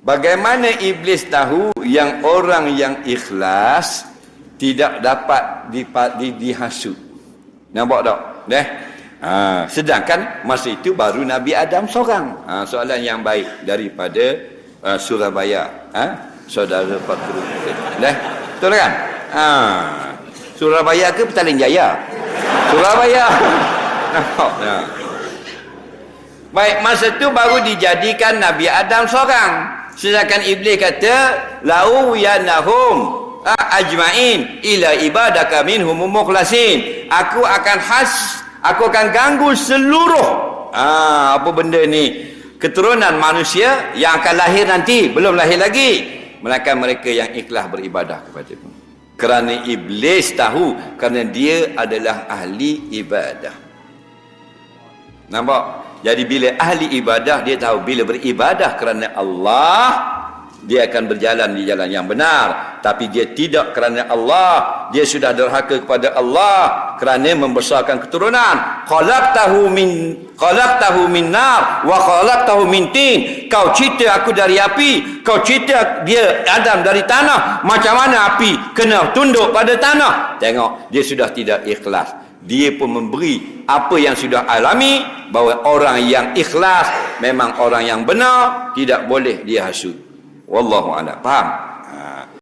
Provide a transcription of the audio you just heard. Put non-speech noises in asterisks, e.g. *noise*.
Bagaimana iblis tahu yang orang yang ikhlas tidak dapat dipa- di, dihasut. Nampak tak? Deh. Ha, sedangkan masa itu baru Nabi Adam seorang. Ha, soalan yang baik daripada uh, Surabaya. Ha? Saudara Pakru. Deh. Betul kan? Ha. Surabaya ke Petaling Jaya? Surabaya. *laughs* Nampak? Ha. Baik, masa tu baru dijadikan Nabi Adam seorang. Sedangkan iblis kata, "Lau yanahum ajmain ila ibadaka minhum mukhlasin." Aku akan khas, aku akan ganggu seluruh ah apa benda ni? Keturunan manusia yang akan lahir nanti, belum lahir lagi. Melainkan mereka yang ikhlas beribadah kepada aku. Kerana iblis tahu kerana dia adalah ahli ibadah. Nampak? Jadi bila ahli ibadah dia tahu bila beribadah kerana Allah dia akan berjalan di jalan yang benar. Tapi dia tidak kerana Allah. Dia sudah derhaka kepada Allah kerana membesarkan keturunan. Khalaqtahu min khalaqtahu min nar wa khalaqtahu min tin. Kau cipta aku dari api kau cipta dia Adam dari tanah macam mana api kena tunduk pada tanah? Tengok dia sudah tidak ikhlas. Dia pun memberi apa yang sudah alami bahawa orang yang ikhlas memang orang yang benar tidak boleh dia hasut wallahu a'lam. Faham